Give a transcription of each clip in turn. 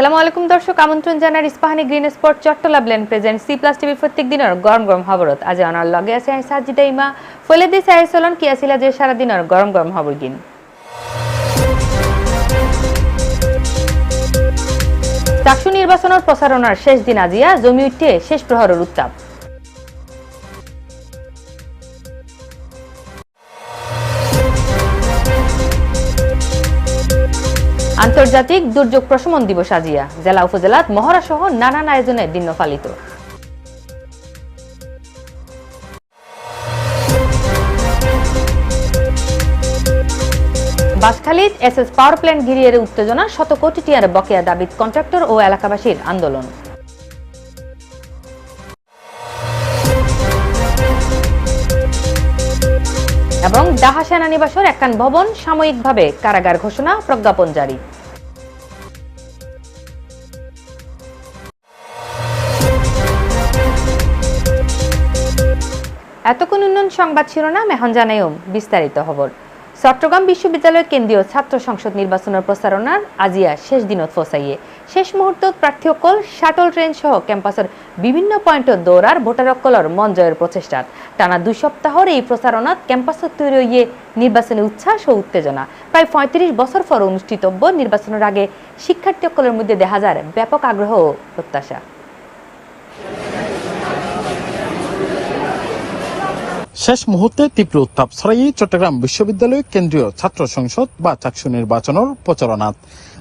আসসালামু আলাইকুম দর্শক, আমন্ত্রণ জানার ইস্পাহানি গ্রিন স্পট চট্টলা ব্লেন প্রেজেন্ট সি প্লাস টিভি প্রত্যেক দিনের গরম গরম খবরত। আজ অনার লগে আছে আই সাজিদা ইমা ফলে দিছে আই সলন কি আসিলা যে সারা দিনের গরম গরম খবর গিন। চাকসু নির্বাচনের প্রচারণার শেষ দিন আজিয়া জমি উঠে শেষ প্রহরের উত্তাপ। আন্তর্জাতিক দুর্যোগ প্রশমন দিবস আজিয়া। জেলা উপজেলাত মহড়া সহ নানান আয়োজনে দিন পালিত। বাসখালীত এস এস পাওয়ার প্ল্যান্ট ঘিরিয়ে উত্তেজনা শত কোটি টিয়ার বকেয়া দাবিত কন্ট্রাক্টর ও এলাকাবাসীর আন্দোলন। ডাহা সেনানিবাসের একখান ভবন সাময়িকভাবে কারাগার ঘোষণা প্রজ্ঞাপন জারি। এতক্ষণ উন্নয়ন সংবাদ শিরোনাম, এখন জানাইম বিস্তারিত খবর। চট্টগ্রাম বিশ্ববিদ্যালয় কেন্দ্রীয় ছাত্র সংসদ নির্বাচনের প্রচারণার আজিয়া শেষ দিনত ফসাইয়ে। শেষ মুহূর্তত প্রার্থীসকল শাটল ট্রেন সহ ক্যাম্পাসের বিভিন্ন পয়েন্টত দৌড়ার ভোটারসকলের মন জয়ের প্রচেষ্টাত টানা দুই সপ্তাহর এই প্রচারণাত ক্যাম্পাসত তৈরি হইয়ে নির্বাচনী উচ্ছ্বাস ও উত্তেজনা। প্রায় পঁয়ত্রিশ বছর পর অনুষ্ঠিতব্য নির্বাচনের আগে শিক্ষার্থীসকলের মধ্যে দেখা যায় ব্যাপক আগ্রহ ও প্রত্যাশা। শেষ মুহূর্তে তীব্র উত্তাপ ছড়াই চট্টগ্রাম বিশ্ববিদ্যালয়, কেন্দ্রীয় ছাত্র সংসদ বা চাকসু নির্বাচনের প্রচারণাত।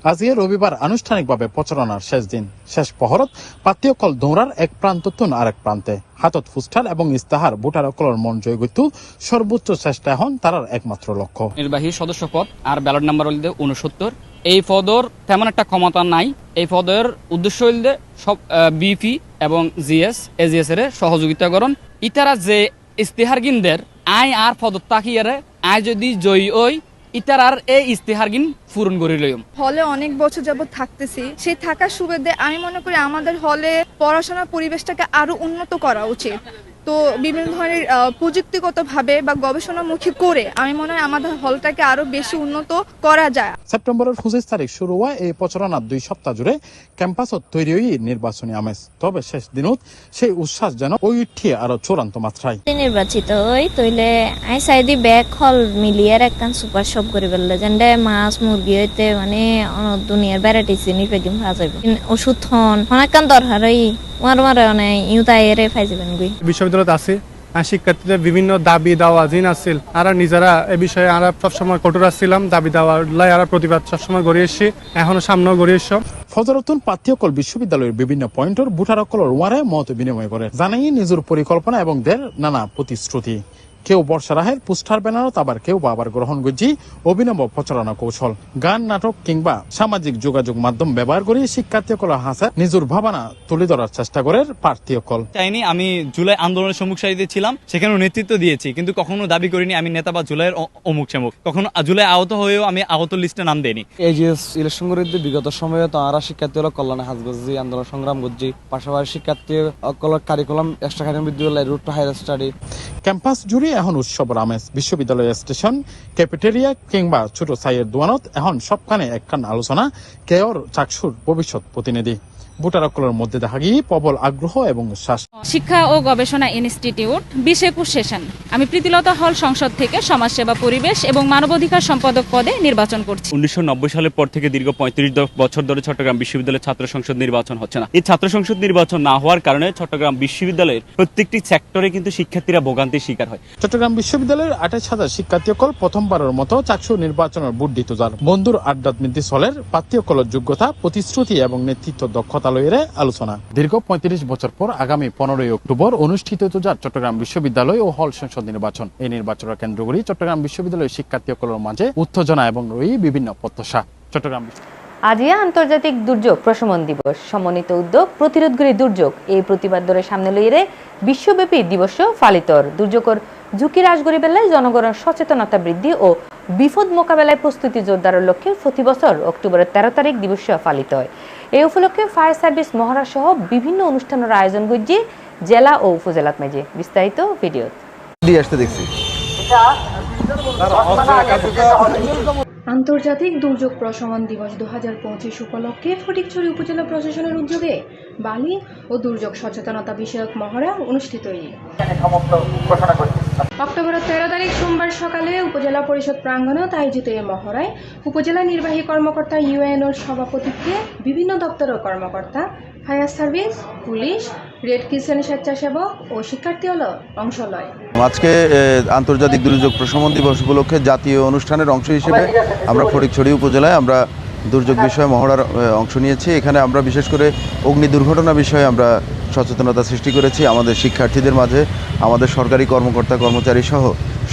আজকে রবিবার আনুষ্ঠানিকভাবে প্রচারণার শেষ দিন। শেষ পহরত পাত্রীয়কল দৌড়ার এক প্রান্ত তুন আরেক প্রান্তে। হাতত ফুস্টার এবং ইস্তাহার ভোটারকলর মন জয় গইতু সর্বোচ্চ চেষ্টা হন তারার একমাত্র লক্ষ্য। নির্বাহী সদস্য পদ আর ব্যালট নাম্বার হইলে উনসত্তর এই পদর তেমন একটা ক্ষমতা নাই। এই পদের উদ্দেশ্য হইলে সব বিপি এবং জিএস এজিএস এর সহযোগিতা করণ ইতারা যে ইস্তেহার গিনদের আই আর পদত তাকিয়ারে আই যদি জয়ী ওই, ইতার আর এই ইস্তেহারগিন পূরণ করে লইম। হলে অনেক বছর যাবত থাকতেছি। সেই থাকার সুবিধে আমি মনে করি আমাদের হলে পড়াশোনার পরিবেশটাকে আরও উন্নত করা উচিত। তো বিভিন্ন ধরনের আহ, প্রযুক্তিগতভাবে বা গবেষণামুখী করে আমি মনে হয় আমাদের হলটাকে আরও বেশি উন্নত করা যায়। সেপ্টেম্বরের পঁচিশ তারিখ শুরু হওয়া এই প্রচারণার দুই সপ্তাহ জুড়ে। ক্যাম্পাসত তৈরি হই নির্বাচনী আমেজ। তবে শেষ দিনত সেই উচ্ছ্বাস যেন ওই উঠিয়ে আরও চূড়ান্ত মাত্রায়। নির্বাচিত হই তইলে আই সাইদি ব্যাগ হল মিলিয়ে একখান সুপার শপ করে ফেললে। যেন মাছ মুরগি হইতে মানে দুনিয়ার ভ্যারাইটিস জিনিস বেগিন পাওয়া যাবে ওষুধ হন অনেকখান দরকার হই মার মারে অনেক ইউতাই এরে ফাই যাবেন গুই বিশ্ববিদ্যালয়ত আছে শিক্ষার্থীদের বিভিন্ন দাবি দাওয়া জিন আছিল। আর নিজেরা এ বিষয়ে আমরা সবসময় কঠোর আসছিলাম দাবি দাওয়া লাই আর প্রতিবাদ সবসময় গড়িয়ে এসছি, এখনও সামনেও গড়িয়ে এসছ। ফজরতুন পাঠ্যকল বিশ্ববিদ্যালয়ের বিভিন্ন পয়েন্টর বুটারকল ওয়ারে মত বিনিময় করে, জানাই নিজের পরিকল্পনা এবং দের নানা প্রতিশ্রুতি। কেউ বর্ষা রাহের পুস্টার ব্যানারত আবার কেউ বা আবার গ্রহণ গুজি অভিনব প্রচারণা কৌশল। গান নাটক কিংবা সামাজিক যোগাযোগ মাধ্যম ব্যবহার করে শিক্ষার্থীকল হাসা নিজের ভাবনা তুলে ধরার চেষ্টা করে প্রার্থীকল চাইনি আমি জুলাই আন্দোলনের সম্মুখ সারিতে ছিলাম সেখানেও নেতৃত্ব দিয়েছি কিন্তু কখনো দাবি করিনি আমি নেতা বা জুলাইয়ের অমুক সেমুক। কখনো জুলাই আহত হয়েও আমি আহত লিস্টে নাম দেইনি। যে ইলেকশন করিতে বিগত সময়ে তারা শিক্ষার্থী হলো কল্যাণে হাজ গজি আন্দোলন সংগ্রাম করছি। পাশাপাশি শিক্ষার্থী কারিকুলাম এক্সট্রা কারিকুলাম বিদ্যালয় route to higher study campus জুড়ে এখন উৎসব রামেশ বিশ্ববিদ্যালয় স্টেশন ক্যাফেটেরিয়া কিংবা ছোট সাইয়ের দোয়ানত, এখন সবখানে একখান আলোচনা, কেয়র চাকসুর ভবিষ্যৎ প্রতিনিধি। ভোটারকলের মধ্যে দেখা গিয়ে প্রবল আগ্রহ এবং উচ্ছ্বাস শিক্ষা ও গবেষণা ইনস্টিটিউট বিশ একুশ সেশন। আমি প্রীতিলতা হল সংসদ থেকে সমাজসেবা পরিবেশ এবং মানবাধিকার সম্পাদক পদে নির্বাচন করছি। উনিশশো সালের পর থেকে দীর্ঘ পঁয়ত্রিশ বছর ধরে চট্টগ্রাম বিশ্ববিদ্যালয়ের ছাত্র সংসদ নির্বাচন হচ্ছে না। এই ছাত্র সংসদ নির্বাচন না হওয়ার কারণে চট্টগ্রাম বিশ্ববিদ্যালয়ের প্রত্যেকটি সেক্টরে কিন্তু শিক্ষার্থীরা ভোগান্তির শিকার হয়। চট্টগ্রাম বিশ্ববিদ্যালয়ের আঠাশ হাজার শিক্ষার্থীকল প্রথমবারের মতো চাকসু নির্বাচনের বুট দিত যার। বন্ধুর আড্ডাত মিন্তি সলের প্রার্থীকলের যোগ্যতা প্রতিশ্রুতি এবং নেতৃত্ব দক্ষতা লইরে আলোচনা। দীর্ঘ পঁয়ত্রিশ বছর পর আগামী পনেরোই অক্টোবর অনুষ্ঠিত চট্টগ্রাম বিশ্ববিদ্যালয় ও হল সংসদ নির্বাচন। এই নির্বাচনের চট্টগ্রাম বিশ্ববিদ্যালয়ের শিক্ষার্থীকলের মাঝে উত্তেজনা এবং বিভিন্ন প্রত্যাশা। চট্টগ্রাম আজিয়া আন্তর্জাতিক দুর্যোগ প্রশমন দিবস। সমন্বিত উদ্যোগ প্রতিরোধকারী দুর্যোগ। এই প্রতিবাদ ধরে সামনে লইরে বিশ্বব্যাপী দিবস পালিতর। দুর্যোগের ঝুঁকি হ্রাস করি বেলায় জনগণের সচেতনতা বৃদ্ধি ও বিপদ মোকাবেলায় প্রস্তুতি জোরদারের লক্ষ্যে প্রতি বছর অক্টোবরের তেরো তারিখ দিবস পালিত হয়। এই উপলক্ষে ফায়ার সার্ভিস মহড়া সহ বিভিন্ন অনুষ্ঠানের আয়োজন করছে জেলা ও উপজেলাত মেজে বিস্তারিত ভিডিও দিয়ে আসতে দেখছি। আন্তর্জাতিক দুর্যোগ প্রশমন দিবস দু হাজার পঁচিশ উপলক্ষে ফটিকছড়ি উপজেলা প্রশাসনের উদ্যোগে বালি ও দুর্যোগ সচেতনতা বিষয়ক মহড়া অনুষ্ঠিত অক্টোবরের তেরো তারিখ সোমবার সকালে উপজেলা পরিষদ প্রাঙ্গণত আয়োজিত এই মহড়ায় উপজেলা নির্বাহী কর্মকর্তা ইউএনওর সভাপতিত্বে বিভিন্ন দপ্তরের কর্মকর্তা fire service, police, red crescent স্বেচ্ছাসেবক ও শিক্ষার্থী হল অংশ লয়। আজকে আন্তর্জাতিক দুর্যোগ প্রশমন দিবস উপলক্ষে জাতীয় অনুষ্ঠানের অংশ হিসেবে আমরা ফটিকছড়ি উপজেলায় আমরা দুর্যোগ বিষয়ে মহড়ার অংশ নিয়েছি। এখানে আমরা বিশেষ করে অগ্নি দুর্ঘটনা বিষয়ে আমরা সচেতনতা সৃষ্টি করেছি আমাদের শিক্ষার্থীদের মাঝে, আমাদের সরকারি কর্মকর্তা কর্মচারী সহ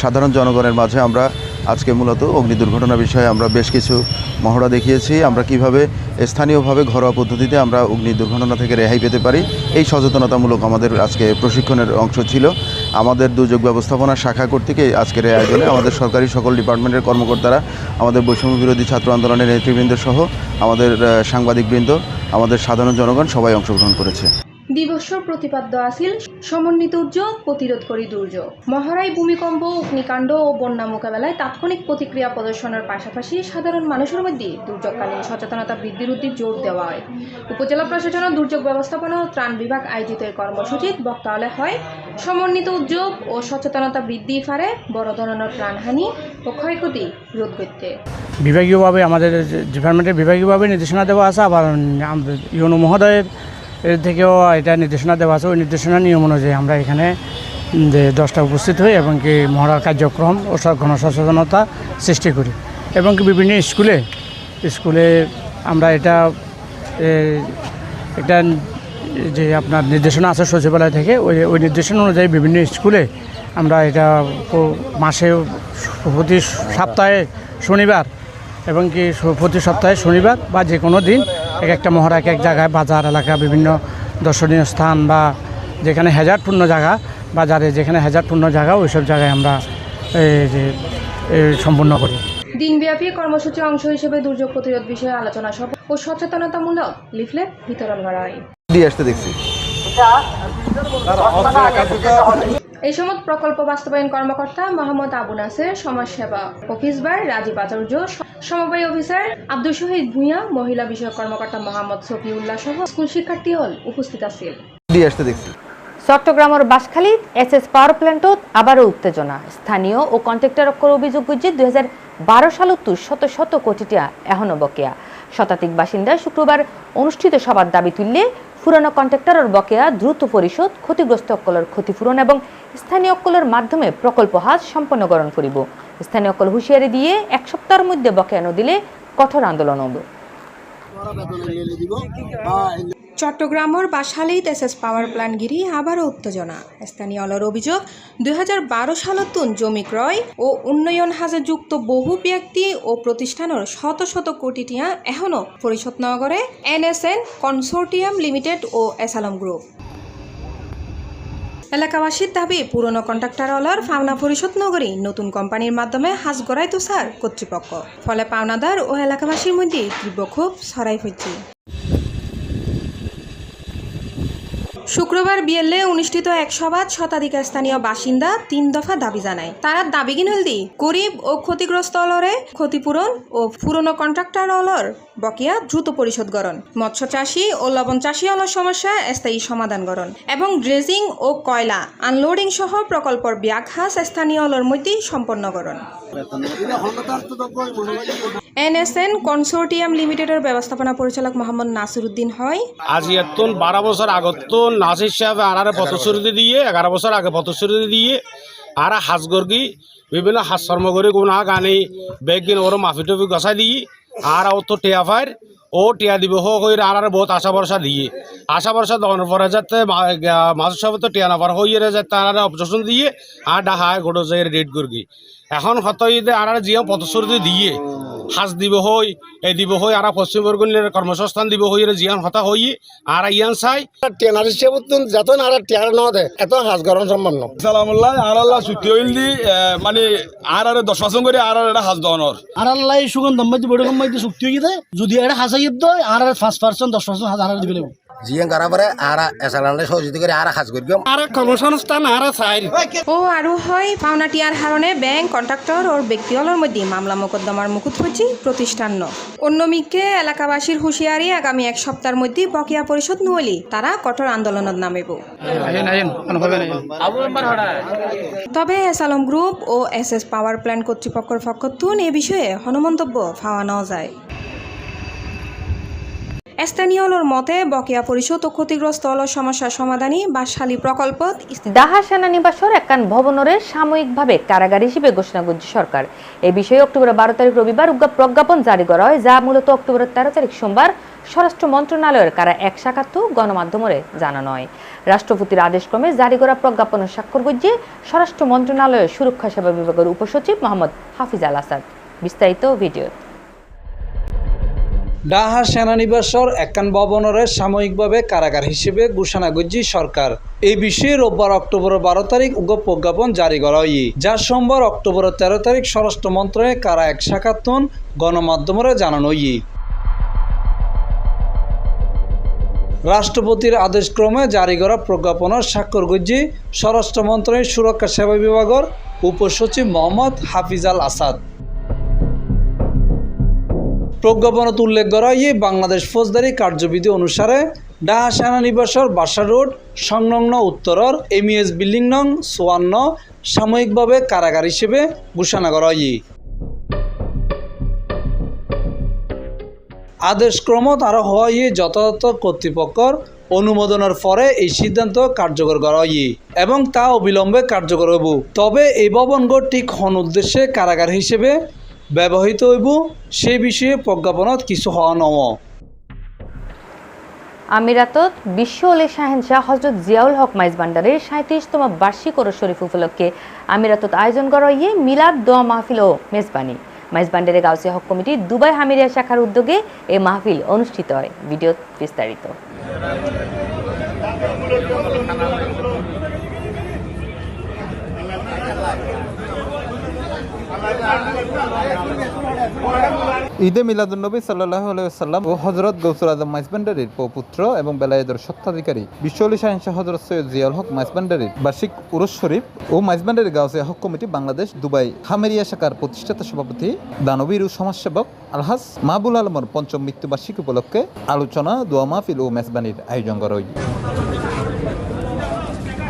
সাধারণ জনগণের মাঝে আমরা আজকে মূলত অগ্নি দুর্ঘটনা বিষয়ে আমরা বেশ কিছু মহড়া দেখিয়েছি। আমরা কীভাবে স্থানীয়ভাবে ঘরোয়া পদ্ধতিতে আমরা অগ্নি দুর্ঘটনা থেকে রেহাই পেতে পারি, এই সচেতনতামূলক আমাদের আজকে প্রশিক্ষণের অংশ ছিল। আমাদের দুর্যোগ ব্যবস্থাপনা শাখা কর্তৃক আজকের এই আয়োজনে আমাদের সরকারি সকল ডিপার্টমেন্টের কর্মকর্তারা, আমাদের বৈষম্য বিরোধী ছাত্র আন্দোলনের নেতৃবৃন্দ সহ আমাদের সাংবাদিকবৃন্দ, আমাদের সাধারণ জনগণ সবাই অংশগ্রহণ করেছে। দিবসর প্রতিপাদ্য আছিল সমন্বিত উদ্যোগ প্রতিরোধ করি দুর্যোগ। মহারাই ভূমিকম্প, অগ্নিকাণ্ড ও বন্যা মোকাবেলায় তাৎক্ষণিক প্রতিক্রিয়া প্রদর্শনের পাশাপাশি সাধারণ মানুষের মধ্যে দুর্যোগকালীন সচেতনতা বৃদ্ধির উদ্যোগ জোর দেওয়া হয়। উপজেলা প্রশাসন ও দুর্যোগ ব্যবস্থাপনা ও ত্রাণ বিভাগ আয়োজিত এই কর্মসূচিত বক্তাবলে হয়। সমন্বিত উদ্যোগ ও সচেতনতা বৃদ্ধি ফারে বড় ধরনের প্রাণহানি ও ক্ষয়ক্ষতি রোধ করতে। বিভাগীয়ভাবে আমাদের ডিপার্টমেন্টের বিভাগীয়ভাবে নির্দেশনা দেওয়া আছে, আবার ইউনো মহোদয়ের এর থেকেও এটা নির্দেশনা দেওয়া আছে। ওই নির্দেশনা নিয়ম অনুযায়ী আমরা এখানে যে দশটা উপস্থিত হই এবং কি মহড়ার কার্যক্রম ও গণসচেতনতা সৃষ্টি করি এবং কি বিভিন্ন স্কুলে স্কুলে আমরা এটা একটা, যে আপনার নির্দেশনা আছে সচিবালয় থেকে, ওই ওই নির্দেশনা অনুযায়ী বিভিন্ন স্কুলে আমরা এটা মাসে প্রতি সপ্তাহে শনিবার এবং কি প্রতি সপ্তাহে শনিবার বা যে কোনো দিন এক একটা মহড়া এক এক জায়গায় বাজার এলাকা বিভিন্ন দর্শনীয় স্থান বা যেখানে হ্যাজার্ডপূর্ণ জায়গা বাজারে যেখানে হ্যাজার্ডপূর্ণ জায়গা ওইসব জায়গায় আমরা যে সম্পূর্ণ করি। দিনব্যাপী কর্মসূচি অংশ হিসেবে দুর্যোগ প্রতিরোধ বিষয়ে আলোচনা সভা ও সচেতনতামূলক লিফলেট বিতরণ করা হয় দিয়ে আসতে দেখছি। এই সময় প্রকল্প বাস্তবায়ন কর্মকর্তা মোহাম্মদ আবু নাসের সমাজসেবা অফিস বার রাজীব আচার্য সমবায় অফিসার আব্দুল শহীদ ভূঁইয়া মহিলা বিষয়ক কর্মকর্তা মোহাম্মদ সফিউল্লাহ সহ স্কুল শিক্ষার্থী হল উপস্থিত আছিল দেখছি। চট্টগ্রামের বাসখালীত এস এস পাওয়ার প্ল্যান্টত আবারও উত্তেজনা। স্থানীয় ও কন্ট্রাক্টর অক্ষর অভিযোগ যে দুই হাজার বারো সালত শত শত কোটি টাকা এখনও বকেয়া। শতাধিক বাসিন্দা শুক্রবার অনুষ্ঠিত সভার দাবি তুললে পুরানো কন্ট্রাক্টরের বকেয়া দ্রুত পরিশোধ, ক্ষতিগ্রস্ত অক্কলের ক্ষতিপূরণ এবং স্থানীয় অক্কলের মাধ্যমে প্রকল্প হাজ সম্পন্ন করণ করিব। স্থানীয় অক্কল হুঁশিয়ারি দিয়ে এক সপ্তাহের মধ্যে বকেয়া দিলে কঠোর আন্দোলন হবে চট্টগ্রামের বাসালেই এসএস পাওয়ার প্ল্যান্ট গিরি আবারও উত্তেজনা। স্থানীয় অলর অভিযোগ, দুই হাজার বারো সালতুন জমি ক্রয় ও উন্নয়ন হাজে যুক্ত বহু ব্যক্তি ও প্রতিষ্ঠানের শত শত কোটি টিয়া এখনও পরিশোধ নগরে এনএসএন কনসোর্টিয়াম লিমিটেড ও এসালম গ্রুপ। এলাকাবাসীর দাবি, পুরনো কন্ট্রাক্টর অলার পাওনা পরিশোধ নগরী নতুন কোম্পানির মাধ্যমে হাজ গড়াই তুষার কর্তৃপক্ষ। ফলে পাওনাদার ও এলাকাবাসীর মধ্যে তীব্র ক্ষোভ ছড়াই হচ্ছে শুক্রবার বিএলএ অনুষ্ঠিত এক সভাত শতাধিক স্থানীয় বাসিন্দা তিন দফা দাবি জানায়। তারা দাবি কিনলদি গরিব ও ক্ষতিগ্রস্ত অলরে ক্ষতিপূরণ ও পুরনো কন্ট্রাক্টর অলর বকেয়া দ্রুত পরিশোধ করণ মৎস্য চাষী ও লবণ চাষী অলর সমস্যা স্থায়ী সমাধান করণ এবং ড্রেজিং ও কয়লা আনলোডিং সহ প্রকল্পর ব্যাঘাস স্থানীয় অলর মধ্যে সম্পন্ন করণ এনএসএন কনসোর্টিয়াম লিমিটেডের ব্যবস্থাপনা পরিচালক মোহাম্মদ নাসিরুদ্দিন হয়, আজ এতন বারো বছর আগত নাসির সাহেব আনারে পথশ্রুতি দিয়ে এগারো বছর আগে পথশ্রুতি দিয়ে আর হাজগর্গি বিভিন্ন হাজ শর্ম করে কোন গানে বেগিন ওর মাফি টফি গসাই দিয়ে আর ও তো টিয়া ফাইর ও টিয়া দিব হোক হয়ে আর বহুত আশা ভরসা দিয়ে। আশা ভরসা দহনের পরে যাতে মাছ সব তো টিয়া নাপার হইয়ে যাতে আর অবজেকশন দিয়ে আর ডাহায় গোটো যাই রেড করগি এখন হত ঈদে আর জিও পথশ্রুতি দিয়ে সাজ দিব হই এই দিব হই আর পশ্চিম বরগুনের কর্মসংস্থান দিব হই জিয়ান হতা হই আর ইয়ান চাই। টেনার হিসেবে যত আর টেয়ার ন দে এত হাজ গরম সম্পন্ন। সালামুল্লাহ আর আল্লাহ ছুটি হইল দি মানে আর আর দশ পার্সেন্ট করে আর আর এটা হাজ দহনর আর আল্লাহ সুগন্ধ বড় চুক্তি হয়ে যদি এটা হাসাই দয় আর আর পাঁচ পার্সেন্ট দশ পার্সেন্ট হাজার হাজার দিবে জিএন করার পরে আর এসালানলে সহযোগিতা করে আর সাজ করি আর কর্মসংস্থান আর চাই ও আরও হয় পাওনাটিয়ার হারণে ব্যাংক কন্ট্রাক্টর ও ব্যক্তিগলের মধ্যে মামলা মোকদ্দমার মুকুট হচ্ছে প্রতিষ্ঠান অন্যমিককে এলাকাবাসীর হুঁশিয়ারি আগামী এক সপ্তাহের মধ্যে বকেয়া পরিশোধ নহলি তারা কঠোর আন্দোলনত নামিব। তবে এস আলম গ্রুপ ও এস এস পাওয়ার প্ল্যান্ট কর্তৃপক্ষের পক্ষতুন এ বিষয়ে হনমন্তব্য পাওয়া ন যায়। স্থানীয়লোর মতে, বকেয়া পরিশোধ ও ক্ষতিগ্রস্ত হল সমস্যার সমাধানী বা শালী প্রকল্প। দাহা সেনানিবাসর একখান ভবনরে সাময়িকভাবে কারাগার হিসেবে ঘোষণা করছে সরকার। এই বিষয়ে অক্টোবরের বারো তারিখ রবিবার প্রজ্ঞাপন জারি করা হয়, যা মূলত অক্টোবরের তেরো তারিখ সোমবার স্বরাষ্ট্র মন্ত্রণালয়ের কারা এক শাখাত গণমাধ্যমরে জানানো হয়। রাষ্ট্রপতির আদেশক্রমে জারি করা প্রজ্ঞাপনের স্বাক্ষর করছে স্বরাষ্ট্র মন্ত্রণালয়ের সুরক্ষা সেবা বিভাগের উপসচিব মোহাম্মদ হাফিজ আল আসাদ। বিস্তারিত ভিডিও ডাহা সেনানিবাসর একান ভবনরে সাময়িকভাবে কারাগার হিসেবে ঘোষণা করছে সরকার। এই বিষয়ে রোববার অক্টোবরের বারো তারিখ উগ্র প্রজ্ঞাপন জারি করা হয়। যা সোমবার অক্টোবরের তেরো তারিখ স্বরাষ্ট্র মন্ত্রণালয়ে কারা এক শাখাতন গণমাধ্যমরে জানানো হয়। রাষ্ট্রপতির আদেশক্রমে জারি করা প্রজ্ঞাপনের স্বাক্ষর করছে স্বরাষ্ট্র মন্ত্রণালয়ের সুরক্ষা সেবা বিভাগের উপসচিব মোহাম্মদ হাফিজ আল আসাদ। প্রজ্ঞাপনত উল্লেখ করা হয় বাংলাদেশ ফৌজদারি কার্যবিধি অনুসারে ডাহা সেনানিবাসর বাসা রোড, সংলগ্ন উত্তরর এমইএস বিল্ডিং নং চুয়ান্ন, সাময়িকভাবে কারাগার হিসেবে ঘোষণা করা হয়। আদেশক্রমত আরও হয় যথাযথ কর্তৃপক্ষর অনুমোদনের পরে এই সিদ্ধান্ত কার্যকর করা হয় এবং তা অবিলম্বে কার্যকর হব তবে এই ভবনগড় ঠিক হন উদ্দেশ্যে কারাগার হিসেবে ব্যবহৃত হইব, সে বিষয়ে প্রজ্ঞাপনত কিছু হওয়া নম। আমিরাতত বিশ্ব অলি শাহেনশাহ হজরত জিয়াউল হক মাইজ ভান্ডারের সাঁত্রিশতম বার্ষিক ওর শরীফ উপলক্ষে আমিরাতত আয়োজন করা ইয়ে মিলাদ দোয়া মাহফিল ও মেজবানি। মাইজ ভান্ডারের Gausia Haque committee Dubai Hamriya শাখার উদ্যোগে এই মাহফিল অনুষ্ঠিত হয়। ভিডিও বিস্তারিত। ঈদে মিলাদুন্নবী সাল্লাহ সাল্লাম ও হজরত গৌসুল আজম মাইসবান্ডারির পুত্র এবং বেলায়েদের সত্ত্বাধিকারী বিশ্বলি শাহিনশাহ হজরত সৈয়দ জিয়াল হক মাইসবান্ডারির বার্ষিক উরস শরীফ ও Maizbhandari Gausia Haque committee Bangladesh Dubai Hamriya শাখার প্রতিষ্ঠাতা সভাপতি দানবীর ও সমাজসেবক আলহাস মাহবুল আলমর পঞ্চম মৃত্যুবার্ষিকী উপলক্ষে আলোচনা, দোয়া মাহফিল ও মেজবানির আয়োজন করা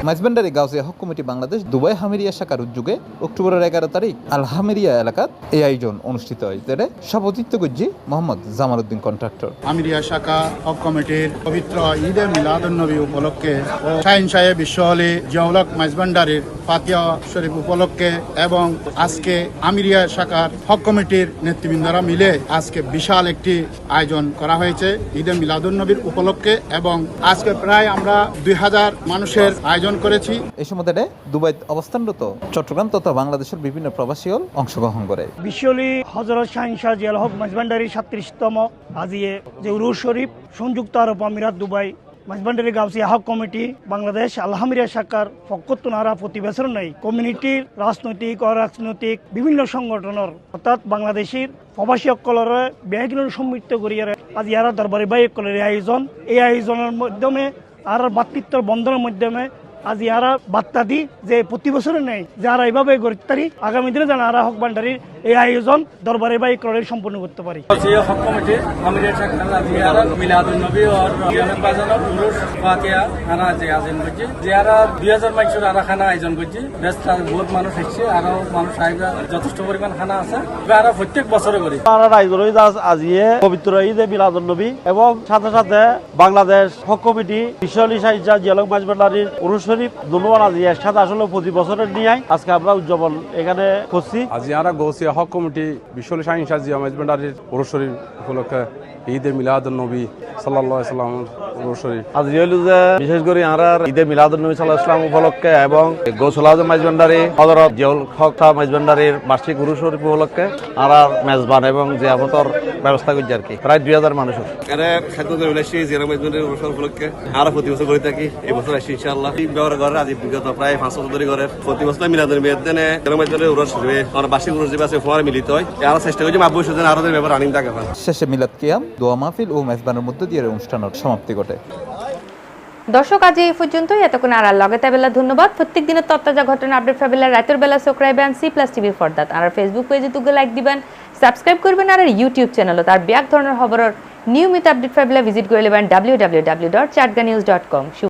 Maizbhandari Gausia Haque committee Bangladesh Dubai Hamriya শাখার উদ্যোগে অক্টোবরের এগারো তারিখ আল হামেরিয়া এলাকাত এই আয়োজন অনুষ্ঠিত হয়, যেটা সভাপতিত্ব করছি মোহাম্মদ জামাল উদ্দিন কন্ট্রাক্টর আমিরিয়া শাখা হক কমিটির পবিত্র ঈদে মিলাদুন্নবী উপলক্ষে ও শাহিন সাহেব বিশ্বহলি জিয়াউলক মাইজবান্ডারির ফাতিয়া শরীফ উপলক্ষে এবং আজকে আমিরিয়া শাখার হক কমিটির নেতৃবৃন্দরা মিলে আজকে বিশাল একটি আয়োজন করা হয়েছে, ঈদে মিলাদুন্নবীর উপলক্ষে এবং আজকে প্রায় আমরা দুই হাজার মানুষের আয়োজন করেছি। এই সময় দুবাই অবস্থানরত চট্টগ্রাম তথা বাংলাদেশের বিভিন্ন প্রবাসীও অংশগ্রহণ করে। বিশ্বলি হজরত শাহিন শাহ জিয়াল হক মাইজবান্ডারি সাতত্রিশতম আজিয়ে যে উরুস শরীফ সংযুক্ত আরব আমিরাত Dubai Maizbhandari গাউসি Haque committee Bangladesh Al Hamriya শাখার পক্ষত্ব নারা প্রতি বছর নাই। কমিউনিটির রাজনৈতিক অরাজনৈতিক বিভিন্ন সংগঠনের অর্থাৎ বাংলাদেশের প্রবাসী অকলর ব্যাগগুলো সমৃদ্ধ করিয়া আজ ইয়ারা দরবারি বাই অকলের আয়োজন। এই আয়োজনের মাধ্যমে আর ভাতৃত্বর বন্ধনের মাধ্যমে আজ ইয়ারা বার্তা দি যে প্রতি বছরে নেই যারা এইভাবে গরিতারি আগামী দিনে যেন আরা হক ভান্ডারির এই আয়োজন দরবারে বাই ক্রয়ের সম্পূর্ণ করতে পারি হক কমিটি আমিরের শাখা নবী আর পুরুষ ফাতিয়া খানা যে আয়োজন করছে জিয়ারা দুই হাজার মানুষের আরা খানা আয়োজন করছে বেশ বহুত মানুষ এসছে আরও মানুষ আইবা যথেষ্ট পরিমাণ খানা আছে। আরও প্রত্যেক বছরে করি আমরা রাইজর আজিয়ে পবিত্র ঈদে মিলাদুন নবী এবং সাথে সাথে বাংলাদেশ হক কমিটি বিশ্বলী সাহিজা জিয়ালক মাঝবান্ডারির উরুস শরীফ দুলুয়ান আজি। একসাথে আসলে প্রতি বছরের নিয়ে আজকে আমরা উদযাপন এখানে করছি। আজি আমরা গৌসিয়া হক কমিটি বিশ্বলী শাহিন সাজিয়া মেজবান্ডারির শরীর উপলক্ষে ঈদে মিলাদ নবী সাল্লাহ সাল্লাম পুরুষরী আজ যে বিশেষ করে আমরা ঈদে সাল্লাহ ইসলাম উপলক্ষে এবং গৌসল আজম মাইজবান্ডারি হজরত জিয়াউল হক শাহ মাইজবান্ডারির বার্ষিক শরীফ উপলক্ষে আমরা মেজবান এবং জিয়াফতর ব্যবস্থা করছি আর কি। প্রায় দুই হাজার মানুষ এরা খাদ্য বিলাসী জিরা মাইজবান্ডারির অনুষ্ঠান উপলক্ষে। আমরা প্রতি বছর করে থাকি এই বছর আসছি ইনশাআল্লাহ। ব্যবহার করে আজ বিগত প্রায় পাঁচ বছর ধরে করে প্রতি বছর দেনে মাইজবান্ডারির উরস হবে আমরা বার্ষিক উরস যে আছে ফোয়ার মিলিত হয়। আমরা চেষ্টা করছি মাহবুব সুজন আরও ব্যাপার আনিম থাকে শেষে মিলাদ কিয়াম। দোয়া মাহফিল ও মেজবানের মধ্য দিয়ে অনুষ্ঠানের সমাপ্তি ঘটে। দর্শক, আজ এই পর্যন্তই। এতক্ষণ আর আর লগে তাবেলা ধন্যবাদ। প্রত্যেক দিনের তত্তাজা ঘটনা আপডেট ফাবেলা রাতের বেলা। সোকরাইবেন C plus TV for that R Facebook পেজে তুগে লাইক দিবেন সাবস্ক্রাইব করবেন, আর ইউটিউব চ্যানেলও তার ব্যাক ধরনের খবরের নিয়মিত আপডেট ফাবেলা ভিজিট করে নেবেন W W W dot Chatga news dot com